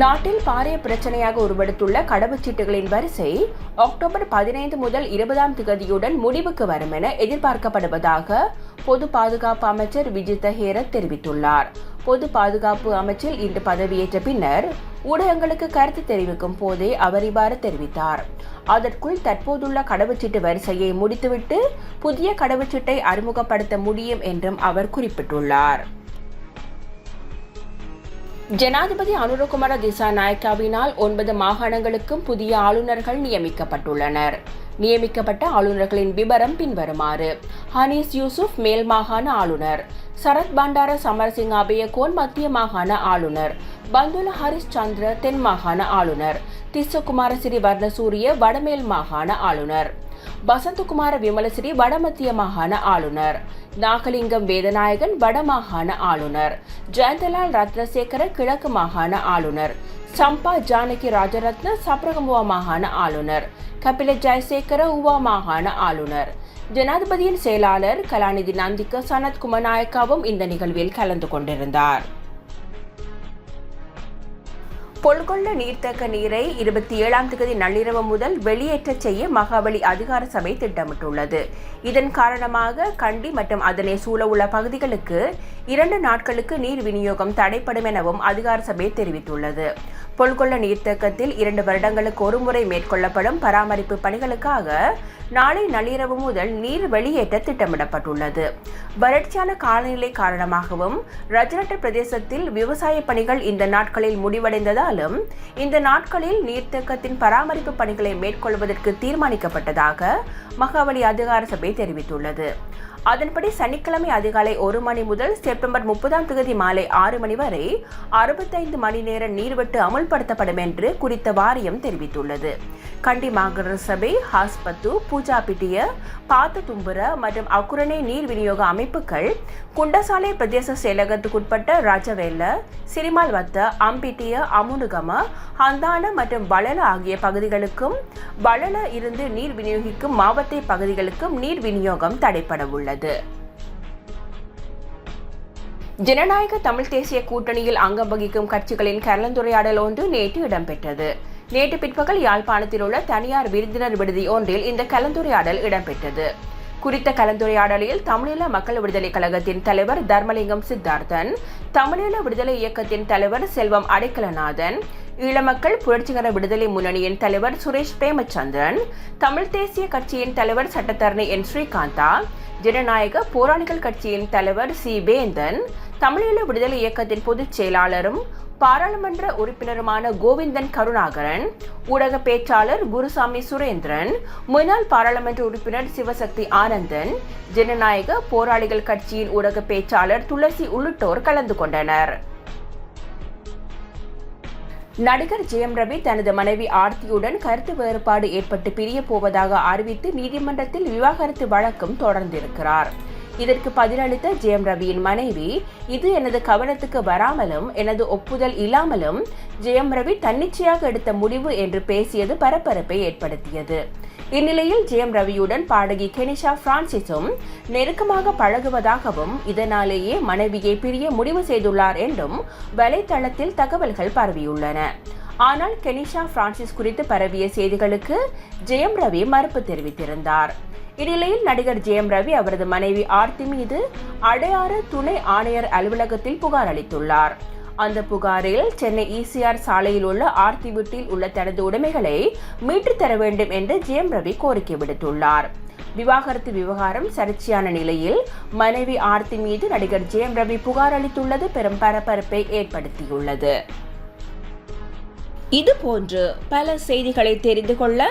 நாட்டில் பாரிய பிரச்சனையாக உருவெடுத்துள்ள கடவுச்சீட்டுகளின் வரிசை அக்டோபர் பதினைந்து முதல் இருபதாம் திகதியுடன் முடிவுக்கு வரும் என எதிர்பார்க்கப்படுவதாக பொது பாதுகாப்பு அமைச்சர் விஜித ஹேரத் தெரிவித்துள்ளார். பொது பாதுகாப்பு அமைச்சில் இன்று பதவியேற்ற பின்னர் ஊடகங்களுக்கு கருத்து தெரிவிக்கும் போதே அவர் இவ்வாறு தெரிவித்தார். அதற்குள் தற்போதுள்ள கடவுச்சீட்டு வரிசையை முடித்துவிட்டு புதிய கடவுச்சீட்டை அறிமுகப்படுத்த முடியும் என்றும் அவர் குறிப்பிட்டுள்ளார். ஜனாதிபதி அனுரகுமார திசாநாயக்காவினால் ஒன்பது மாகாணங்களுக்கும் புதிய ஆளுநர்கள் நியமிக்கப்பட்டுள்ளனர். நியமிக்கப்பட்ட ஆளுநர்களின் விபரம் பின்வருமாறு. ஹனீஸ் யூசுப் மேல் மாகாண ஆளுநர். சரத் பண்டார சமரசிங் அபயகோன் மத்திய மாகாண ஆளுநர். பந்துல ஹரிஷ் சந்திர தென் மாகாண ஆளுநர். திஸ்ஸகுமார சிறி வர்ணசூரிய வடமேல் மாகாண ஆளுநர். வசந்தகுமார விமலசிறி வடமத்திய மாகாண ஆளுநர். நாகலிங்கம் வேதநாயகன் வடமாகாண ஆளுநர். ஜெயந்தலால் ரத்னசேகர கிழக்கு மாகாண ஆளுநர். சம்பா ஜானகி ராஜரத்ன சப்ரகமுவா மாகாண ஆளுநர். கபில ஜெயசேகர உவா மாகாண ஆளுநர். ஜனாதிபதியின் செயலாளர் கலாநிதி நந்திக்க சனத் குமநாயக்காவும் இந்த நிகழ்வில் கலந்து கொண்டிருந்தார். பொல்கொள்ள நீர்த்தக்க நீரை இருபத்தி ஏழாம் தேதி நள்ளிரவு முதல் வெளியேற்றச் செய்ய மகாபலி அதிகார சபை திட்டமிட்டுள்ளது. இதன் காரணமாக கண்டி மற்றும் அதனை சூழவுள்ள பகுதிகளுக்கு இரண்டு நாட்களுக்கு நீர் விநியோகம் தடைப்படும் எனவும் அதிகார சபை தெரிவித்துள்ளது. பொல்கொள்ள நீர்த்தேக்கத்தில் இரண்டு வருடங்களுக்கு ஒருமுறை மேற்கொள்ளப்படும் பராமரிப்பு பணிகளுக்காக நாளை நள்ளிரவு முதல் நீர் வெளியேற்ற திட்டமிடப்பட்டுள்ளது. வறட்சியான காலநிலை காரணமாகவும் ரஜனட்ட பிரதேசத்தில் விவசாய பணிகள் இந்த நாட்களில் முடிவடைந்ததாலும் இந்த நாட்களில் நீர்த்தேக்கத்தின் பராமரிப்பு பணிகளை மேற்கொள்வதற்கு தீர்மானிக்கப்பட்டதாக மகாவலி அதிகார சபை தெரிவித்துள்ளது. அதன்படி சனிக்கிழமை அதிகாலை ஒரு மணி முதல் செப்டம்பர் முப்பதாம் தேதி மாலை ஆறு மணி வரை அறுபத்தைந்து மணி நேர நீர்வெட்டு செயல்படுத்தப்படும் என்று குறித்த வாரியம் தெரிவித்துள்ளது. கண்டி மாநகர சபை ஹாஸ்பத்து பூஜாபிட்டிய பாத்து தும்புர மற்றும் அக்குரணை நீர் விநியோக அமைப்புகள் குண்டசாலை பிரதேச செயலகத்துக்குட்பட்ட ராஜவேல சிரிமால் வத்த அம்பிட்டிய அமுனுகம ஹந்தான மற்றும் வளல ஆகிய பகுதிகளுக்கும் வளல இருந்து நீர் விநியோகிக்கும் மாவத்தை பகுதிகளுக்கும் நீர் விநியோகம் தடைப்பட உள்ளது ஜனநாயக தமிழ் தேசிய கூட்டணியில் அங்கம் வகிக்கும் கட்சிகளின் கலந்துரையாடல் ஒன்று நேற்று இடம்பெற்றது. நேற்று பிற்பகல் யாழ்ப்பாணத்தில் உள்ள தனியார் விருந்தினர் விடுதி ஒன்றில் இந்த கலந்துரையாடல் இடம்பெற்றது. குறித்த கலந்துரையாடலில் தமிழீழ மக்கள் விடுதலை கழகத்தின் தலைவர் தர்மலிங்கம் சித்தார்த்தன் தமிழீழ விடுதலை இயக்கத்தின் தலைவர் செல்வம் அடைக்கலநாதன் ஈழமக்கள் புரட்சிகர விடுதலை முன்னணியின் தலைவர் சுரேஷ் பிரேமச்சந்திரன் தமிழ் தேசிய கட்சியின் தலைவர் சட்டத்தரணி என் ஸ்ரீகாந்தா ஜனநாயக போராளிகள் கட்சியின் தலைவர் சி. வேந்தன் தமிழீழ விடுதலை இயக்கத்தின் பொதுச் செயலாளரும் பாராளுமன்ற உறுப்பினருமான கோவிந்தன் கருணாகரன் ஊடக பேச்சாளர் குருசாமி சுரேந்திரன் முன்னாள் பாராளுமன்ற உறுப்பினர் சிவசக்தி ஆனந்தன் ஜனநாயக போராளிகள் கட்சியின் ஊடக பேச்சாளர் துளசி உள்ளிட்டோர் கலந்து கொண்டனர். நடிகர் ஜெயம் ரவி தனது மனைவி ஆர்த்தியுடன் கருத்து வேறுபாடு ஏற்பட்டு பிரிய போவதாக அறிவித்து நீதிமன்றத்தில் விவாகரத்து வழக்கம் தொடர்ந்திருக்கிறார். இதற்கு பதிலளித்த ஜெயம் ரவியின் மனைவி இது எனது கவனத்துக்கு வராமலும் எனது ஒப்புதல் இல்லாமலும் ஜெயம் ரவி தன்னிச்சையாக எடுத்த முடிவு என்று பேசியது பரபரப்பை ஏற்படுத்தியது. இந்நிலையில் ஜெயம் ரவியுடன் பாடகி கெனிஷா பிரான்சிஸும் நெருக்கமாக பழகுவதாகவும் இதனாலேயே மனைவியை பிரிய முடிவு செய்துள்ளார் என்றும் வலைத்தளத்தில் தகவல்கள் பரவியுள்ளன. ஆனால் கெனிஷா பிரான்சிஸ் குறித்து பரவிய செய்திகளுக்கு ஜெயம் ரவி மறுப்பு தெரிவித்திருந்தார். இந்நிலையில் நடிகர் ஜெயம் ரவி அவரது மனைவி ஆர்த்தி மீது அடையாறு துணை ஆணையர் அலுவலகத்தில் புகார் அளித்துள்ளார். அந்த புகாரில் சென்னை இசிஆர் சாலையில் உள்ள ஆர்த்தி வீட்டில் உள்ள தனது உடைமைகளை மீட்டுத் தர வேண்டும் என்று ஜெயம் ரவி கோரிக்கை விடுத்துள்ளார். விவாகரத்து விவகாரம் சர்ச்சையான நிலையில் மனைவி ஆர்த்தி மீது நடிகர் ஜெயம் ரவி புகார் அளித்துள்ளது பெரும் பரபரப்பை ஏற்படுத்தியுள்ளது. இது போன்று பல செய்திகளை தெரிந்து கொள்ள